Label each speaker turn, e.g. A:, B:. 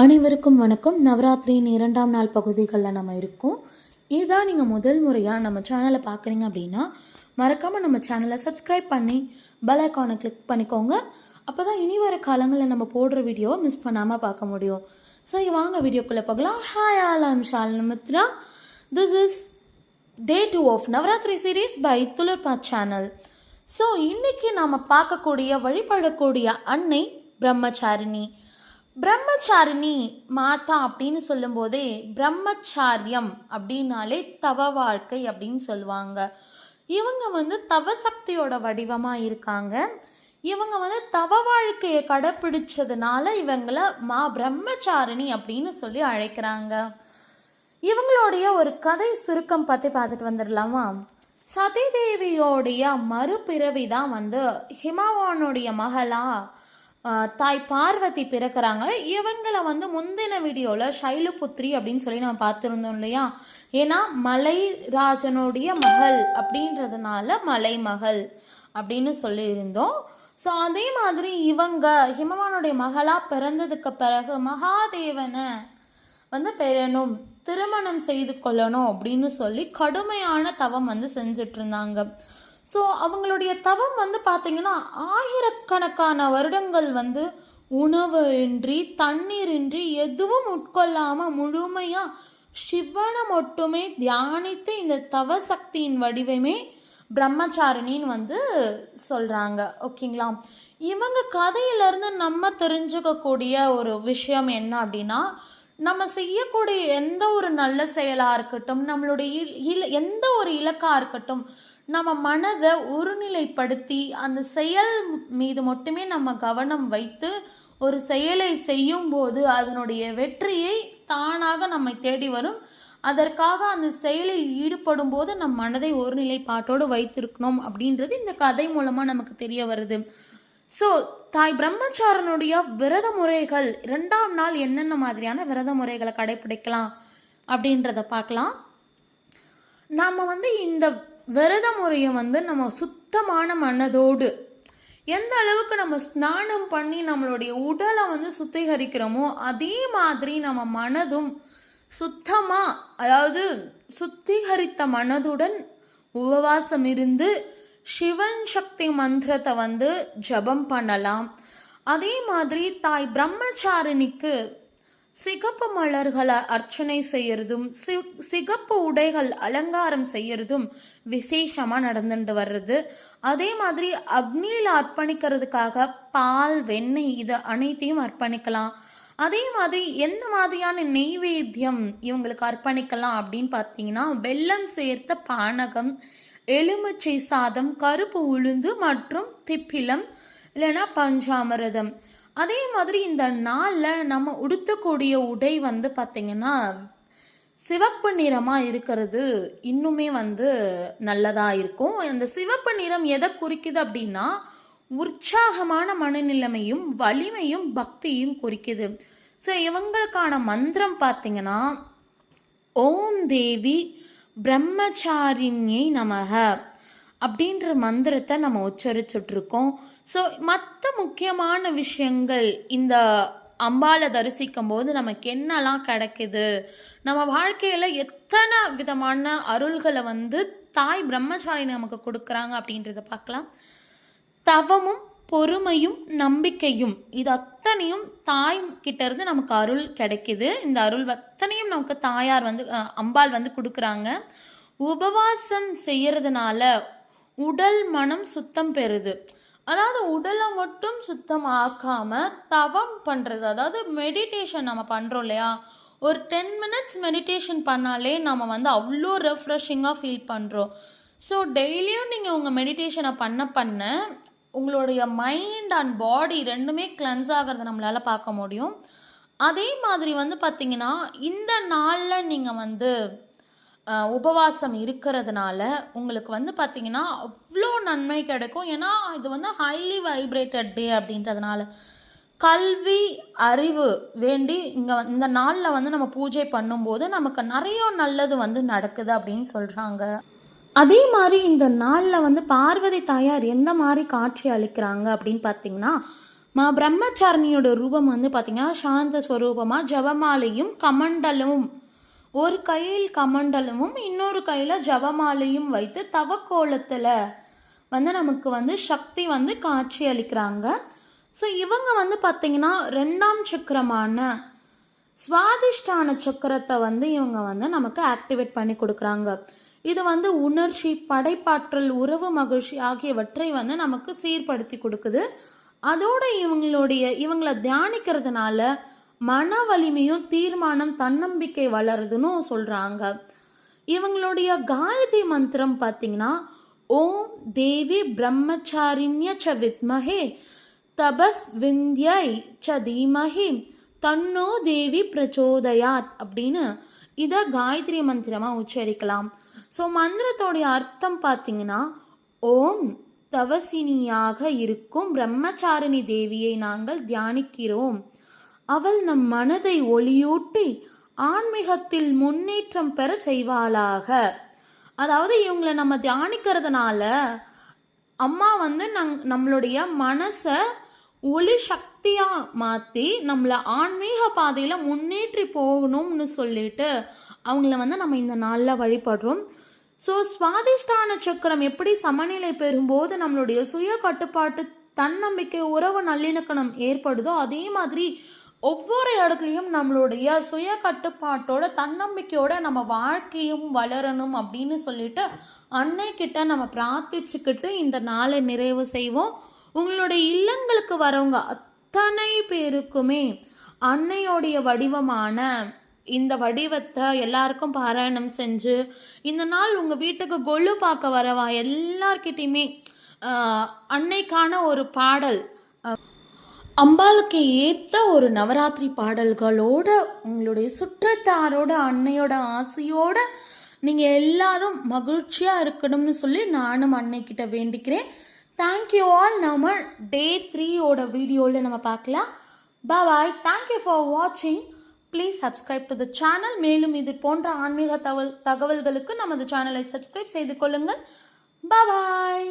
A: அனைவருக்கும் வணக்கம். நவராத்திரியின் இரண்டாம் நாள் பகுதிகளில் நம்ம இருக்கோம். இதுதான் நீங்கள் முதல் முறையாக நம்ம சேனலை பார்க்குறீங்க அப்படின்னா மறக்காமல் நம்ம சேனலை சப்ஸ்கிரைப் பண்ணி பெல் ஐக்கானை கிளிக் பண்ணிக்கோங்க. அப்போ தான் இனி வர காலங்களில் நம்ம போடுற வீடியோவை மிஸ் பண்ணாமல் பார்க்க முடியும். ஸோ வாங்க வீடியோக்குள்ளே பார்க்கலாம் ஹாய் ஆலாம் ஷால் Mitra this is day two of Navaratri series by துளிர்பா channel so இன்னைக்கு நாம் பார்க்கக்கூடிய வழிபடக்கூடிய அன்னை பிரம்மச்சாரிணி. பிரம்மச்சாரிணி மாதா அப்படின்னு சொல்லும்போதே பிரம்மச்சாரியம் அப்படின்னாலே தவ வாழ்க்கை அப்படின்னு சொல்லுவாங்க. இவங்க வந்து தவசக்தியோட வடிவமாக இருக்காங்க. இவங்க வந்து தவ வாழ்க்கையை கடைப்பிடிச்சதுனால இவங்கள மா பிரம்மச்சாரிணி அப்படின்னு சொல்லி அழைக்கிறாங்க. இவங்களுடைய ஒரு கதை சுருக்கம் பற்றி பார்த்துட்டு வந்துடலாமா? சதிதேவியோடைய மறுபிறவி தான் வந்து ஹிமாவானுடைய மகளா. தாய் பார்வதி பிறக்கிறாங்க. இவங்களை வந்து முந்தின வீடியோவில் சைலுபுத்ரி அப்படின்னு சொல்லி நம்ம பார்த்துருந்தோம் இல்லையா? ஏன்னா மலைராஜனுடைய மகள் அப்படின்றதுனால மலைமகள் அப்படின்னு சொல்லியிருந்தோம். ஸோ அதே மாதிரி இவங்க ஹிமவானுடைய மகளாக பிறந்ததுக்கு பிறகு மகாதேவனை வந்து பெறணும் திருமணம் செய்து கொள்ளணும் அப்படின்னு சொல்லி கடுமையான தவம் வந்து செஞ்சிட்ருந்தாங்க இருந்தாங்க. ஸோ அவங்களுடைய தவம் வந்து பார்த்தீங்கன்னா ஆயிரக்கணக்கான வருடங்கள் வந்து உணவு இன்றி தண்ணீர் இன்றி எதுவும் உட்கொள்ளாமல் முழுமையாக சிவனை மட்டுமே தியானித்து இந்த தவ சக்தியின் வடிவமே பிரம்மச்சாரிணின்னு வந்து சொல்கிறாங்க ஓகேங்களா? இவங்க கதையிலேருந்து நம்ம தெரிஞ்சுக்கக்கூடிய ஒரு விஷயம் என்ன அப்படின்னா நம்ம செய்யக்கூடிய எந்த ஒரு நல்ல செயலாக இருக்கட்டும் நம்மளுடைய இல்- இல எந்த ஒரு இலக்காக இருக்கட்டும் நம்ம மனதை ஒருநிலைப்படுத்தி அந்த செயல் மீது மட்டுமே நம்ம கவனம் வைத்து ஒரு செயலை செய்யும்போது அதனுடைய வெற்றியை தானாக நம்மை தேடி வரும். அதற்காக அந்த செயலில் ஈடுபடும் போது நம் மனதை ஒருநிலைப்பாட்டோடு வைத்திருக்கணும் அப்படின்றது இந்த கதை மூலமாக நமக்கு தெரிய வருது. ஸோ தாய் பிரம்மச்சாரனுடைய விரத முறைகள் ரெண்டாம் நாள் என்னென்ன மாதிரியான விரத முறைகளை கடைப்பிடிக்கலாம் அப்படின்றத பார்க்கலாம். நாம் வந்து இந்த விரத முறையை வந்து நம்ம சுத்தமான மனதோடு எந்த அளவுக்கு நம்ம ஸ்நானம் பண்ணி நம்மளுடைய உடலை வந்து சுத்திகரிக்கிறோமோ அதே மாதிரி நம்ம மனதும் சுத்தமாக அதாவது சுத்திகரித்த மனதுடன் உபவாசம் இருந்து சிவன் சக்தி மந்திரத்தை வந்து ஜபம் பண்ணலாம். அதே மாதிரி தாய் பிரம்மச்சாரிணிக்கு சிகப்பு மலர்களை அர்ச்சனை செய்யறதும் சி- சிகப்பு உடைகள் அலங்காரம் செய்யறதும் விசேஷமாக நடந்துட்டு வர்றது. அதே மாதிரி அக்னியில் அர்ப்பணிக்கிறதுக்காக பால் வெண்ணெய் இது அனைத்தையும் அர்ப்பணிக்கலாம். அதே மாதிரி எந்த மாதிரியான நெய்வேத்தியம் இவங்களுக்கு அர்ப்பணிக்கலாம் அப்படின்னு பார்த்தீங்கன்னா வெல்லம் சேர்த்த பானகம் எலுமிச்சை சாதம் கருப்பு உளுந்து மற்றும் திப்பிலம் இல்லைன்னா பஞ்சாமிரதம். அதே மாதிரி இந்த நாளில் நம்ம உடுத்தக்கூடிய உடை வந்து பார்த்திங்கன்னா சிவப்பு நிறமாக இருக்கிறது இன்னுமே வந்து நல்லதாக இருக்கும். அந்த சிவப்பு நிறம் எதை குறிக்குது அப்படின்னா உற்சாகமான மனநிலைமையும் வலிமையும் பக்தியும் குறிக்குது. ஸோ இவங்களுக்கான மந்திரம் பார்த்திங்கன்னா ஓம் தேவி பிரம்மச்சாரிணியை நமக. அப்படின்ற மந்திரத்தை நம்ம உச்சரிச்சுட்ருக்கோம். ஸோ மற்ற முக்கியமான விஷயங்கள் இந்த அம்பாலை தரிசிக்கும் போது நமக்கு என்னெல்லாம் கிடைக்குது? நம்ம வாழ்க்கையில் எத்தனை விதமான அருள்களை வந்து தாய் பிரம்மச்சாரி நமக்கு கொடுக்குறாங்க அப்படின்றத பார்க்கலாம். தவமும் பொறுமையும் நம்பிக்கையும் இது அத்தனையும் தாய் கிட்டேருந்து நமக்கு அருள் கிடைக்கிது. இந்த அருள் அத்தனையும் நமக்கு தாயார் வந்து அம்பாள் வந்து கொடுக்குறாங்க. உபவாசம் செய்கிறதுனால உடல் மனம் சுத்தம் பெறுது. அதாவது உடலை மட்டும் சுத்தம் ஆக்காமல் தவம் பண்ணுறது அதாவது மெடிடேஷன் நம்ம பண்ணுறோம் இல்லையா? ஒரு டென் மினிட்ஸ் மெடிடேஷன் பண்ணாலே நம்ம வந்து அவ்வளோ ரெஃப்ரெஷிங்காக ஃபீல் பண்ணுறோம் ஸோ டெய்லியும் நீங்கள் உங்கள் மெடிடேஷனை பண்ண பண்ண உங்களுடைய மைண்ட் அண்ட் பாடி ரெண்டுமே கிளென்ஸ் ஆகிறத நம்மளால் பார்க்க முடியும். அதே மாதிரி வந்து பார்த்திங்கன்னா இந்த நாளில் நீங்கள் வந்து உபவாசம் இருக்கிறதுனால உங்களுக்கு வந்து பார்த்திங்கன்னா அவ்வளோ நன்மை கிடைக்கும். ஏன்னா இது வந்து ஹைலி வைப்ரேட்டட் டே அப்படின்றதுனால. கல்வி அறிவு வேண்டி இங்கே இந்த நாளில் வந்து நம்ம பூஜை பண்ணும்போது நமக்கு நிறைய நல்லது வந்து நடக்குது அப்படின்னு சொல்கிறாங்க அதே மாதிரி இந்த நாளில் வந்து பார்வதி தாயார் எந்த மாதிரி காட்சி அளிக்கிறாங்க அப்படின்னு பார்த்தீங்கன்னா மா பிரம்மச்சாரணியோட ரூபம் வந்து பார்த்திங்கன்னா சாந்த ஸ்வரூபமாக ஜபமாலையும் கமண்டலமும் ஒரு கையில் கமண்டலமும் இன்னொரு கையில் ஜபமாலையும் வைத்து தவக்கோலத்தில் வந்து நமக்கு வந்து சக்தி வந்து காட்சி அளிக்கிறாங்க. ஸோ இவங்க வந்து பார்த்திங்கன்னா ரெண்டாம் சக்கரமான சுவாதிஷ்டான சக்கரத்தை வந்து இவங்க வந்து நமக்கு ஆக்டிவேட் பண்ணி கொடுக்குறாங்க. இது வந்து உணர்ச்சி படைப்பாற்றல் உறவு மகிழ்ச்சி ஆகியவற்றை வந்து நமக்கு சீர்படுத்தி கொடுக்குது. அதோடு இவங்களுடைய இவங்களை தியானிக்கிறதுனால மன வலிமையும் தீர்மானம் தன்னம்பிக்கை வளருதுன்னு சொல்கிறாங்க இவங்களுடைய காயத்ரி மந்திரம் பார்த்தீங்கன்னா ஓம் தேவி பிரம்மச்சாரிண்ய ச வித்மஹே தபஸ் விந்தியை ச தீமஹி தன்னோ தேவி பிரச்சோதயாத் அப்படின்னு இதை காயத்ரி மந்திரமாக உச்சரிக்கலாம். ஸோ மந்திரத்தோடைய அர்த்தம் பார்த்தீங்கன்னா ஓம் தவசினியாக இருக்கும் பிரம்மச்சாரிணி தேவியை நாங்கள் தியானிக்கிறோம். அவள் நம் மனதை ஒளியூட்டி ஆன்மீகத்தில் முன்னேற்றம் பெற செய்வாளாக. அதாவது இவங்களை நம்ம தியானிக்கிறதுனால அம்மா வந்து நங் நம்மளுடைய மனசை ஒளி சக்தியாக மாற்றி நம்மளை ஆன்மீக பாதையில் முன்னேற்றி போகணும்னு சொல்லிட்டு அவங்கள வந்து நம்ம இந்த நாளில் வழிபடுறோம். ஸோ சுவாதிஷ்டான சக்கரம் எப்படி சமநிலை பெறும்போது நம்மளுடைய சுய கட்டுப்பாட்டு தன்னம்பிக்கை உறவு நல்லிணக்கணம் ஏற்படுதோ அதே மாதிரி ஒவ்வொரு இடத்துலையும் நம்மளுடைய சுய கட்டுப்பாட்டோட தன்னம்பிக்கையோட நம்ம வாழ்க்கையும் வளரணும் அப்படின்னு சொல்லிட்டு அன்னைக்கிட்ட நம்ம பிரார்த்திச்சுக்கிட்டு இந்த நாளை நிறைவு செய்வோம். உங்களுடைய இல்லங்களுக்கு வரவங்க அத்தனை பேருக்குமே அன்னையோடைய வடிவமான இந்த வடிவத்தை எல்லாருக்கும் பாராயணம் செஞ்சு இந்த நாள் உங்கள் வீட்டுக்கு கொள்ளு பார்க்க வரவா எல்லார்கிட்டையுமே அன்னைக்கான ஒரு பாடல் அம்பாளுக்கு ஏற்ற ஒரு நவராத்திரி பாடல்களோட உங்களுடைய சுற்றத்தாரோட அன்னையோட ஆசையோட நீங்கள் எல்லாரும் மகிழ்ச்சியாக இருக்கணும்னு சொல்லி நானும் அன்னைக்கிட்ட வேண்டிக்கிறேன். தேங்க்யூ ஆல் நம்ம டே த்ரீயோட வீடியோவில் நம்ம பார்க்கலாம். பாய் தேங்க்யூ ஃபார் வாட்சிங் please subscribe to the channel மேலும் இது போன்ற ஆன்மீக தகவல் தகவல்களுக்கு நமது சேனலை சப்ஸ்கிரைப் செய்து கொள்ளுங்கள். பாய்